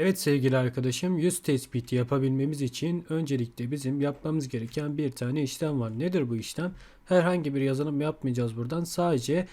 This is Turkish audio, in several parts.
Evet sevgili arkadaşım yüz tespiti yapabilmemiz için öncelikle bizim yapmamız gereken bir tane işlem var. Nedir bu işlem? Herhangi bir yazılım yapmayacağız buradan. Sadece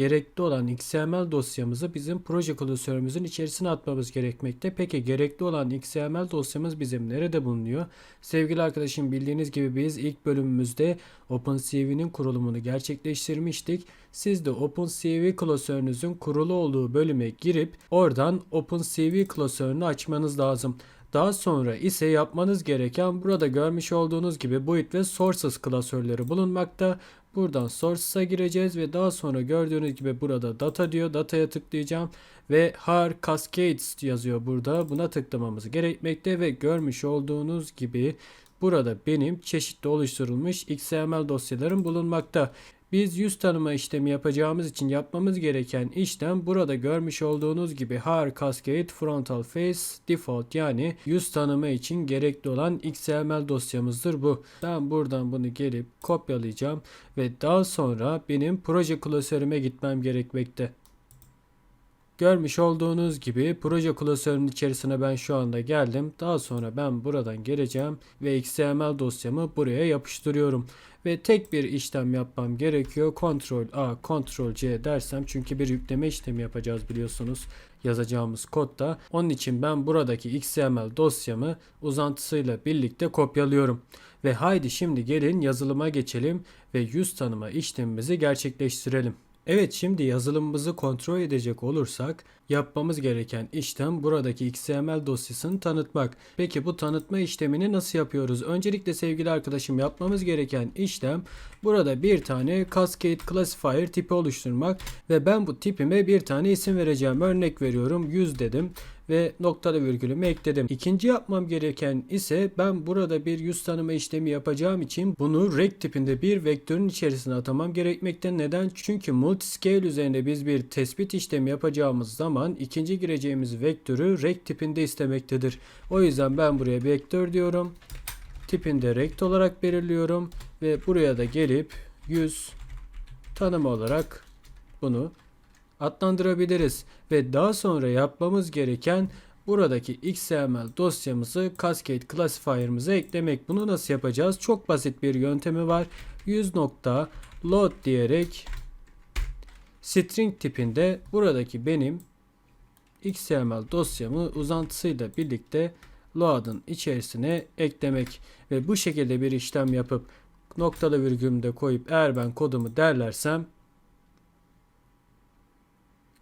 gerekli olan XML dosyamızı bizim proje klasörümüzün içerisine atmamız gerekmekte. Peki gerekli olan XML dosyamız bizim nerede bulunuyor? Sevgili arkadaşım bildiğiniz gibi biz ilk bölümümüzde OpenCV'nin kurulumunu gerçekleştirmiştik. Siz de OpenCV klasörünüzün kurulu olduğu bölüme girip oradan OpenCV klasörünü açmanız lazım. Daha sonra ise yapmanız gereken burada görmüş olduğunuz gibi build ve sources klasörleri bulunmakta. Buradan sources'a gireceğiz ve daha sonra gördüğünüz gibi burada data diyor. Data'ya tıklayacağım ve har cascades yazıyor burada. Buna tıklamamız gerekmekte ve görmüş olduğunuz gibi burada benim çeşitli oluşturulmuş XML dosyalarım bulunmakta. Biz yüz tanıma işlemi yapacağımız için yapmamız gereken işlem burada görmüş olduğunuz gibi Har Cascade Frontal Face Default yani yüz tanıma için gerekli olan XML dosyamızdır bu. Ben buradan bunu gelip kopyalayacağım ve daha sonra benim proje klasörüme gitmem gerekmekte. Görmüş olduğunuz gibi proje klasörünün içerisine ben şu anda geldim. Daha sonra ben buradan geleceğim ve XML dosyamı buraya yapıştırıyorum. Ve tek bir işlem yapmam gerekiyor. Ctrl A, Ctrl C dersem çünkü bir yükleme işlemi yapacağız biliyorsunuz yazacağımız kodda. Onun için ben buradaki XML dosyamı uzantısıyla birlikte kopyalıyorum. Ve haydi şimdi gelin yazılıma geçelim ve yüz tanıma işlemimizi gerçekleştirelim. Evet şimdi yazılımımızı kontrol edecek olursak yapmamız gereken işlem buradaki XML dosyasını tanıtmak. Peki bu tanıtma işlemini nasıl yapıyoruz? Öncelikle sevgili arkadaşım yapmamız gereken işlem burada bir tane Cascade Classifier tipi oluşturmak ve ben bu tipime bir tane isim vereceğim. Örnek veriyorum 100 dedim ve noktalı virgülümü ekledim. İkinci yapmam gereken ise ben burada bir yüz tanıma işlemi yapacağım için bunu rect tipinde bir vektörün içerisine atamam gerekmekte. Neden? Çünkü multiscale üzerinde biz bir tespit işlemi yapacağımız zaman ikinci gireceğimiz vektörü rect tipinde istemektedir. O yüzden ben buraya vektör diyorum. Tipinde rect olarak belirliyorum ve buraya da gelip yüz tanımı olarak bunu adlandırabiliriz ve daha sonra yapmamız gereken buradaki XML dosyamızı Cascade Classifier'ımıza eklemek. Bunu nasıl yapacağız? Çok basit bir yöntemi var. 100 nokta load diyerek string tipinde buradaki benim XML dosyamı uzantısıyla birlikte load'ın içerisine eklemek ve bu şekilde bir işlem yapıp noktalı virgülümde koyup eğer ben kodumu derlersem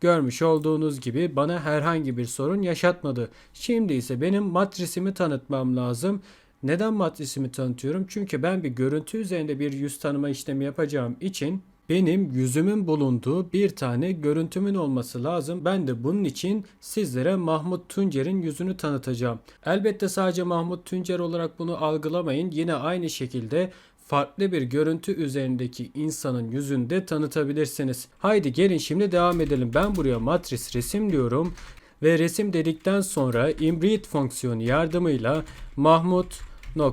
Görmüş olduğunuz gibi bana herhangi bir sorun yaşatmadı. Şimdi ise benim matrisimi tanıtmam lazım. Neden matrisimi tanıtıyorum? Çünkü ben bir görüntü üzerinde bir yüz tanıma işlemi yapacağım için benim yüzümün bulunduğu bir tane görüntümün olması lazım. Ben de bunun için sizlere Mahmut Tuncer'in yüzünü tanıtacağım. Elbette sadece Mahmut Tuncer olarak bunu algılamayın. Yine aynı şekilde farklı bir görüntü üzerindeki insanın yüzünde tanıtabilirsiniz. Haydi gelin şimdi devam edelim. Ben buraya matris resim diyorum ve resim dedikten sonra inbreed fonksiyonu yardımıyla mahmut.jpg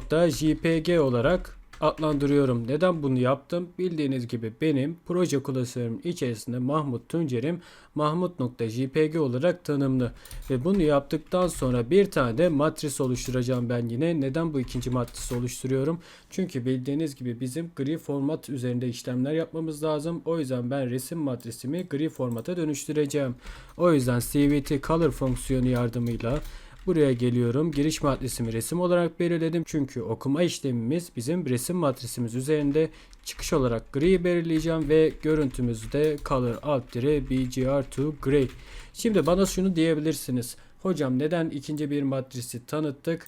olarak adlandırıyorum. Neden bunu yaptım? Bildiğiniz gibi benim proje klasörüm içerisinde Mahmut Tuncer'im mahmut.jpg olarak tanımlı. Ve bunu yaptıktan sonra bir tane de matris oluşturacağım ben yine. Neden bu ikinci matrisi oluşturuyorum? Çünkü bildiğiniz gibi bizim gri format üzerinde işlemler yapmamız lazım. O yüzden ben resim matrisimi gri formata dönüştüreceğim. O yüzden cvt color fonksiyonu yardımıyla Buraya geliyorum. Giriş matrisimi resim olarak belirledim. Çünkü okuma işlemimiz bizim resim matrisimiz üzerinde çıkış olarak gri belirleyeceğim ve görüntümüzü de color alt bgr2 gray. Şimdi bana şunu diyebilirsiniz. Hocam neden ikinci bir matrisi tanıttık?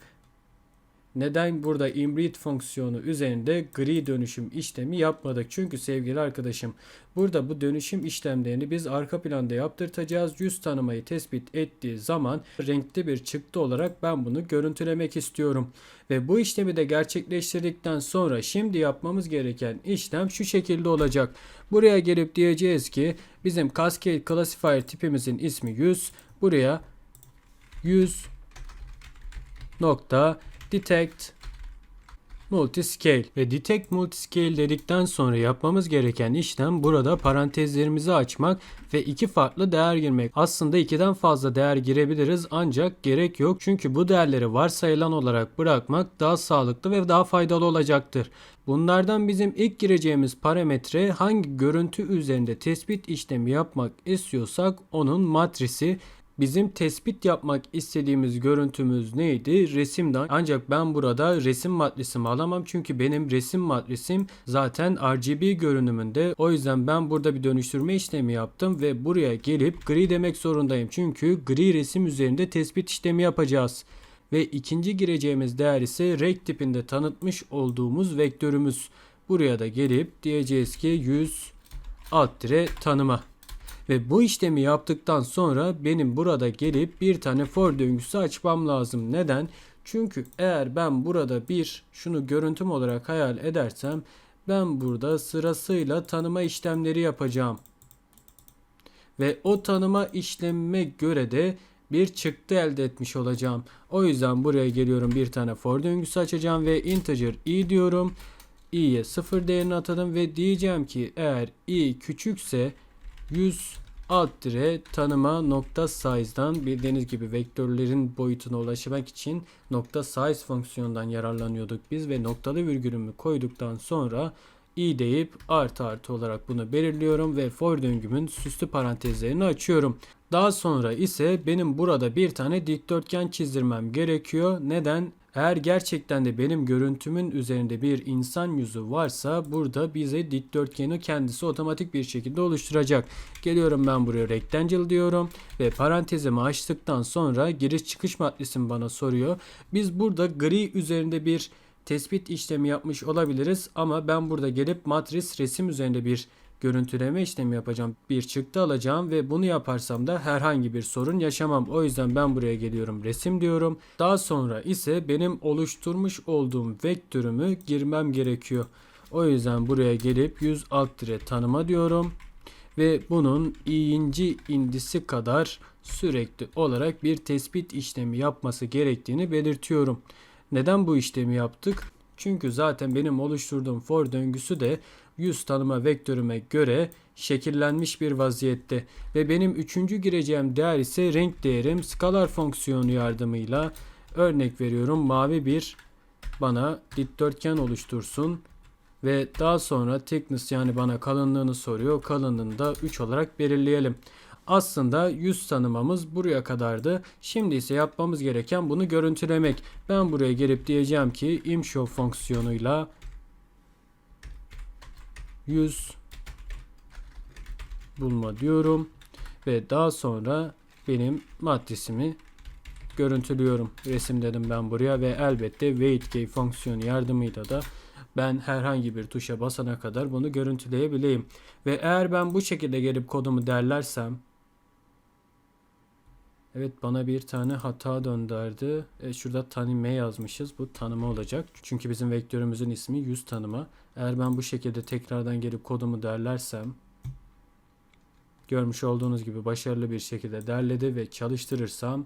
Neden burada inbreed fonksiyonu üzerinde gri dönüşüm işlemi yapmadık? Çünkü sevgili arkadaşım burada bu dönüşüm işlemlerini biz arka planda yaptırtacağız. Yüz tanımayı tespit ettiği zaman renkli bir çıktı olarak ben bunu görüntülemek istiyorum. Ve bu işlemi de gerçekleştirdikten sonra şimdi yapmamız gereken işlem şu şekilde olacak. Buraya gelip diyeceğiz ki bizim Cascade Classifier tipimizin ismi 100. Buraya 100 nokta detect Multiscale ve Detect Multiscale dedikten sonra yapmamız gereken işlem burada parantezlerimizi açmak ve iki farklı değer girmek. Aslında ikiden fazla değer girebiliriz ancak gerek yok çünkü bu değerleri varsayılan olarak bırakmak daha sağlıklı ve daha faydalı olacaktır. Bunlardan bizim ilk gireceğimiz parametre hangi görüntü üzerinde tespit işlemi yapmak istiyorsak onun matrisi Bizim tespit yapmak istediğimiz görüntümüz neydi? Resimden. Ancak ben burada resim matrisimi alamam çünkü benim resim matrisim zaten RGB görünümünde. O yüzden ben burada bir dönüştürme işlemi yaptım ve buraya gelip gri demek zorundayım. Çünkü gri resim üzerinde tespit işlemi yapacağız. Ve ikinci gireceğimiz değer ise rect tipinde tanıtmış olduğumuz vektörümüz. Buraya da gelip diyeceğiz ki 100 alt tanıma. Ve bu işlemi yaptıktan sonra benim burada gelip bir tane for döngüsü açmam lazım. Neden? Çünkü eğer ben burada bir şunu görüntüm olarak hayal edersem ben burada sırasıyla tanıma işlemleri yapacağım. Ve o tanıma işlemime göre de bir çıktı elde etmiş olacağım. O yüzden buraya geliyorum bir tane for döngüsü açacağım ve integer i diyorum. i'ye 0 değerini atadım ve diyeceğim ki eğer i küçükse 100 alt dire tanıma nokta size'dan bildiğiniz gibi vektörlerin boyutuna ulaşmak için nokta size fonksiyonundan yararlanıyorduk biz ve noktalı virgülümü koyduktan sonra i deyip artı artı olarak bunu belirliyorum ve for döngümün süslü parantezlerini açıyorum. Daha sonra ise benim burada bir tane dikdörtgen çizdirmem gerekiyor. Neden? Eğer gerçekten de benim görüntümün üzerinde bir insan yüzü varsa burada bize dikdörtgeni kendisi otomatik bir şekilde oluşturacak. Geliyorum ben buraya rectangle diyorum ve parantezimi açtıktan sonra giriş çıkış matrisini bana soruyor. Biz burada gri üzerinde bir tespit işlemi yapmış olabiliriz ama ben burada gelip matris resim üzerinde bir görüntüleme işlemi yapacağım. Bir çıktı alacağım ve bunu yaparsam da herhangi bir sorun yaşamam. O yüzden ben buraya geliyorum resim diyorum. Daha sonra ise benim oluşturmuş olduğum vektörümü girmem gerekiyor. O yüzden buraya gelip 100 alt tire tanıma diyorum. Ve bunun i'inci indisi kadar sürekli olarak bir tespit işlemi yapması gerektiğini belirtiyorum. Neden bu işlemi yaptık? Çünkü zaten benim oluşturduğum for döngüsü de yüz tanıma vektörüme göre şekillenmiş bir vaziyette ve benim üçüncü gireceğim değer ise renk değerim skalar fonksiyonu yardımıyla örnek veriyorum mavi bir bana dikdörtgen oluştursun ve daha sonra thickness yani bana kalınlığını soruyor. Kalınlığını da 3 olarak belirleyelim. Aslında yüz tanımamız buraya kadardı. Şimdi ise yapmamız gereken bunu görüntülemek. Ben buraya gelip diyeceğim ki imshow fonksiyonuyla yüz bulma diyorum ve daha sonra benim matrisimi görüntülüyorum. Resim dedim ben buraya ve elbette weight fonksiyonu yardımıyla da ben herhangi bir tuşa basana kadar bunu görüntüleyebileyim. Ve eğer ben bu şekilde gelip kodumu derlersem Evet bana bir tane hata döndürdü. E, şurada tanime yazmışız. Bu tanıma olacak. Çünkü bizim vektörümüzün ismi yüz tanıma. Eğer ben bu şekilde tekrardan gelip kodumu derlersem görmüş olduğunuz gibi başarılı bir şekilde derledi ve çalıştırırsam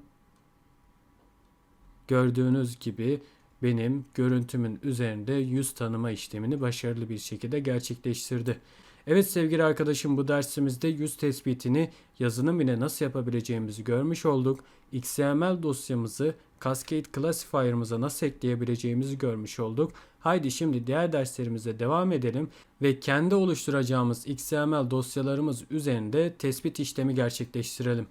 gördüğünüz gibi benim görüntümün üzerinde yüz tanıma işlemini başarılı bir şekilde gerçekleştirdi. Evet sevgili arkadaşım bu dersimizde yüz tespitini yazılım ile nasıl yapabileceğimizi görmüş olduk. XML dosyamızı Cascade Classifier'ımıza nasıl ekleyebileceğimizi görmüş olduk. Haydi şimdi diğer derslerimize devam edelim ve kendi oluşturacağımız XML dosyalarımız üzerinde tespit işlemi gerçekleştirelim.